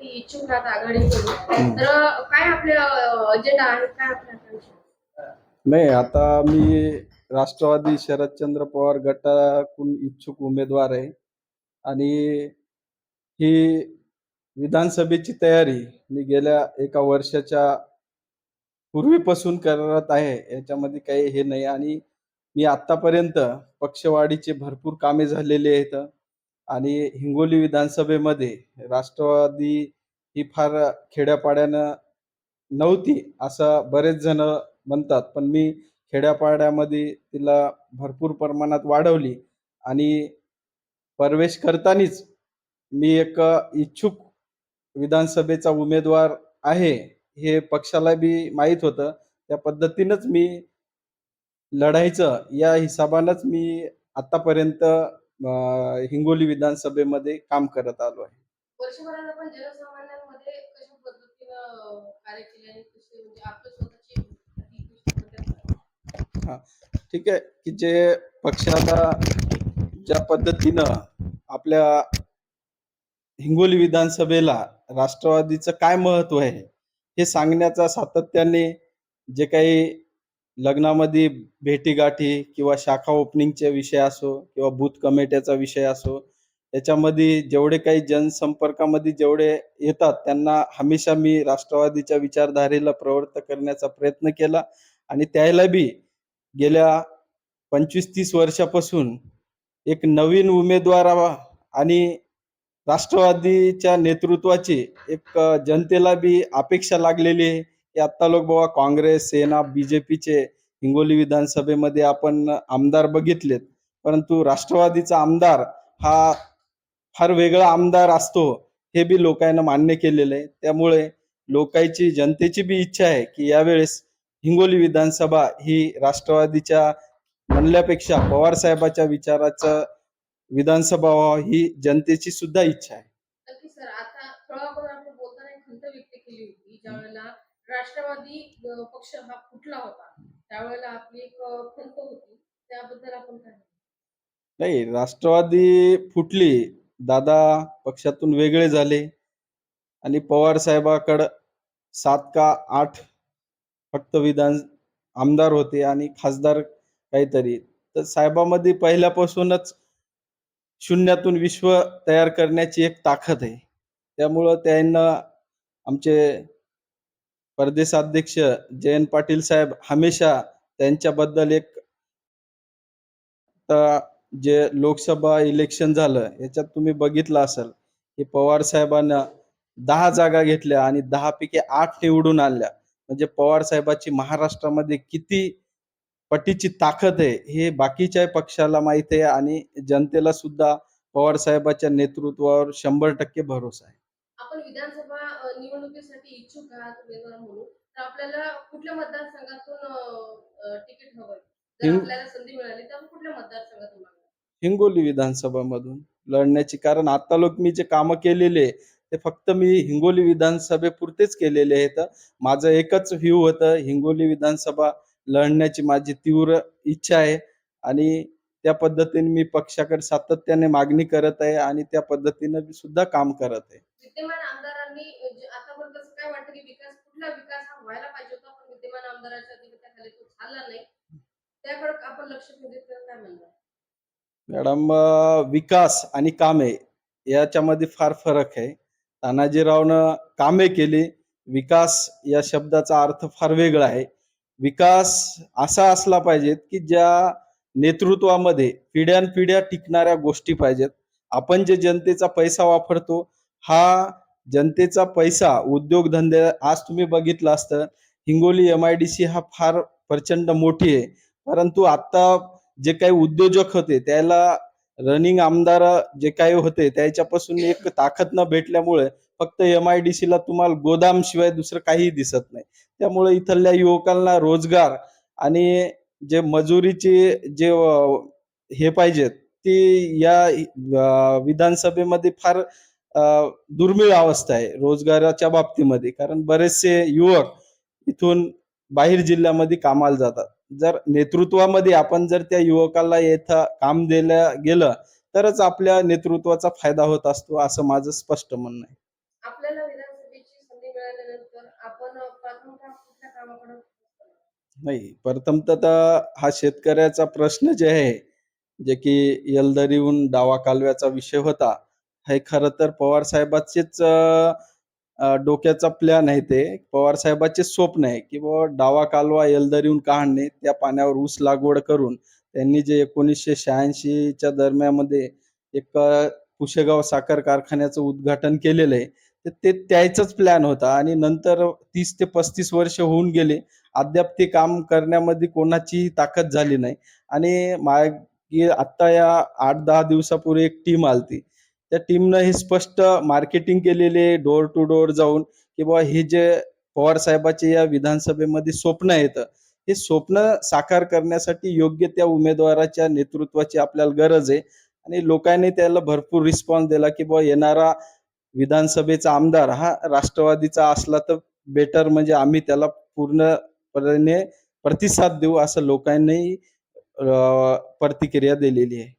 विधानसभेसाठी इच्छुक आहात आघाडीकडून तर काय आपले अजेंडा आहे? काय आपल्या आकांक्षा नाही आता मी राष्ट्रवादी शरदचंद्र पवार गटाकडून इच्छुक उमेदवार आहे. आणि ही विधानसभेची तयारी मी गेल्या एका वर्षाच्या पूर्वीपासून करत आहे. याच्यामध्ये काही हे नाही. आणि मी आतापर्यंत पक्षवाढीचे भरपूर कामे झालेली आहेत. आणि हिंगोली विधानसभेमध्ये राष्ट्रवादी ही फार खेड्यापाड्यानं नव्हती असं बरेच जण म्हणतात. पण मी खेड्यापाड्यामध्ये तिला भरपूर प्रमाणात वाढवली आणि प्रवेश करतानीच मी एक इच्छुक विधानसभेचा उमेदवार आहे हे पक्षाला बी माहीत होतं. त्या पद्धतीनंच मी लढायचं या हिसाबानंच मी आतापर्यंत हिंगोली विधानसभेमध्ये काम करत आलो आहे म्हणजे आहे? ठीक आहे की जे पक्षाला ज्या पद्धतीनं आपल्या हिंगोली विधानसभेला राष्ट्रवादीचं काय महत्त्व आहे हे सांगण्याचा सातत्याने जे काही लग्नामध्ये भेटीगाठी किंवा शाखा ओपनिंगचा विषय असो किंवा बूथ कमिट्याचा विषय असो याच्यामध्ये जेवढे काही जनसंपर्कामध्ये जेवढे येतात त्यांना हमेशा मी राष्ट्रवादीच्या विचारधारेला प्रवृत्त करण्याचा प्रयत्न केला आणि त्याला बी गेल्या पंचवीस तीस वर्षापासून एक नवीन उमेदवार आणि राष्ट्रवादीच्या नेतृत्वाची एक जनतेला बी अपेक्षा लागलेली आहे. की आत्ता लोक बाबा काँग्रेस सेना बीजेपीचे हिंगोली विधानसभेमध्ये आपण आमदार बघितलेत. परंतु राष्ट्रवादीचा आमदार हा फार वेगळा आमदार असतो हे बी लोकांना मान्य केलेलं आहे. त्यामुळे लोकांची जनतेची बी इच्छा आहे की यावेळेस हिंगोली विधानसभा ही राष्ट्रवादीच्या म्हणल्यापेक्षा पवार साहेबाच्या विचाराचं विधानसभा व्हावं ही जनतेची सुद्धा इच्छा आहे नक्की सर आता थोडा आपण बोलताना एक खंत व्यक्त केली होती ज्या वेळेला राष्ट्रवादी पक्ष हा फुटला होता. त्यावेळेला आपली एक खंत होती. त्याबद्दल आपण काय नाही राष्ट्रवादी फुटली. दादा पक्षातून वेगळे झाले. आणि पवार साहेबाकडं सात का आठ फक्त विधान आमदार होते आणि खासदार काहीतरी. तर साहेबामध्ये पहिल्यापासूनच शून्यातून विश्व तयार करण्याची एक ताकद आहे. त्यामुळं त्यांना आमचे प्रदेशाध्यक्ष जयंत पाटील साहेब हमेशा त्यांच्याबद्दल एक जे लोकसभा इलेक्शन झालं याच्यात तुम्ही बघितलं असाल की पवार साहेबांना दहा जागा घेतल्या आणि दहा पैकी आठ निवडून आणल्या. म्हणजे पवार साहेबाची महाराष्ट्रामध्ये किती पटीची ताकद आहे हे बाकीच्या पक्षाला माहीत आहे आणि जनतेला सुद्धा पवार साहेबाच्या नेतृत्वावर शंभर टक्के भरोसा आहे. आपण विधानसभा निवडणुकीसाठी इच्छुक आहात उमेदवार म्हणून तर आपल्याला कुठल्या मतदारसंघातून तिकीट हवंय? जर हिंग- आपल्याला संधी मिळाली तर आपण कुठल्या मतदारसंघातून मागणार हिंगोली विधानसभामधून लढण्याची कारण आता लोक मी जे कामं केलेले ते फक्त मी हिंगोली विधानसभेपुरतेच केलेले आहेत. माझं एकच व्ह्यू होतं हिंगोली विधानसभा लढण्याची माझी तीव्र इच्छा आहे. आणि त्या पद्धतीने मी पक्षाकडे सातत्याने मागणी करत आहे आणि त्या पद्धतीने मी सुद्धा काम करत आहे. विद्यमान आमदारांनी अं, जे आतापर्यंत असं काय वाटतं की विकास कुठला विकास हा व्हायला पाहिजे होता पण विद्यमान आमदाराच्या अधिपत्याखाली तो झाला नाही. त्याकडे आपण लक्ष केंद्रित करत काय म्हणणार? मॅडम विकास आणि कामे याच्यामध्ये फार फरक आहे. तानाजीरावनं कामे केली. विकास या शब्दाचा अर्थ फार वेगळा आहे. विकास असा असला पाहिजेत की ज्या नेतृत्वामध्ये पिढ्यानपिढ्या टिकणाऱ्या गोष्टी पाहिजेत. आपण जे जनतेचा पैसा वापरतो हा जनतेचा पैसा उद्योगधंदे आज तुम्ही बघितलं असतं Hingoli M I D C हा फार प्रचंड मोठी आहे. परंतु आता जे काही उद्योजक होते त्याला रनिंग आमदार जे काही होते त्याच्यापासून एक ताकद न भेटल्यामुळे फक्त एम आय डी सीला तुम्हाला गोदाम शिवाय दुसरं काही दिसत नाही. त्यामुळे इथल्या युवकांना रोजगार आणि जे मजुरीचे जे हे पाहिजेत ती या विधानसभेमध्ये फार दुर्मिळ अवस्था आहे रोजगाराच्या बाबतीमध्ये. कारण बरेचसे युवक इथून बाहेर जिल्ह्यामध्ये कामाला जातात. जर नेतृत्वामध्ये आपण जर त्या युवकाला येथं काम दिलं गेलं तरच आपल्या नेतृत्वाचा फायदा होत असतो असं माझं स्पष्ट म्हणणं आहे. आपल्याला विधानसभेची संधी मिळाल्यानंतर आपण अ, प्रथमतः कुठल्या कामाकडे नाही. प्रथमतः हा शेतकऱ्याचा प्रश्न जे आहे जे की यलदरीहून डावा कालव्याचा विषय होता हे खरं तर पवार साहेबांचेच डोक्याचा प्लॅन आहे ते. पवार साहेबांचे स्वप्न आहे की बाबा डावा कालवा येलदरीहून काढणे त्या पाण्यावर ऊस लागवड करून त्यांनी जे एकोणीसशे शहाऐंशीच्या दरम्यानमध्ये एक कुशेगाव साखर कारखान्याचं उद्घाटन केलेलं आहे तर ते त्याचाच प्लॅन होता आणि नंतर तीस ते पस्तीस वर्ष होऊन गेले. अद्याप ते काम करण्यामध्ये कोणाची ताकद झाली नाही. आणि मागे आत्ता या आठ दहा दिवसापूर्वी एक टीम आलती. त्या टीमनं हे स्पष्ट मार्केटिंग केलेले डोर टू डोर जाऊन की बाबा हे जे पवार साहेबाचे या विधानसभेमध्ये स्वप्न येतं हे स्वप्न साकार करण्यासाठी योग्य त्या उमेदवाराच्या नेतृत्वाची आपल्याला गरज आहे. आणि लोकांनी त्याला भरपूर रिस्पॉन्स दिला की बाबा येणारा विधानसभेचा आमदार हा राष्ट्रवादीचा असला तर बेटर म्हणजे आम्ही त्याला पूर्ण पूर्णपणे प्रतिसाद देऊ असं लोकांनी प्रतिक्रिया दिलेली आहे.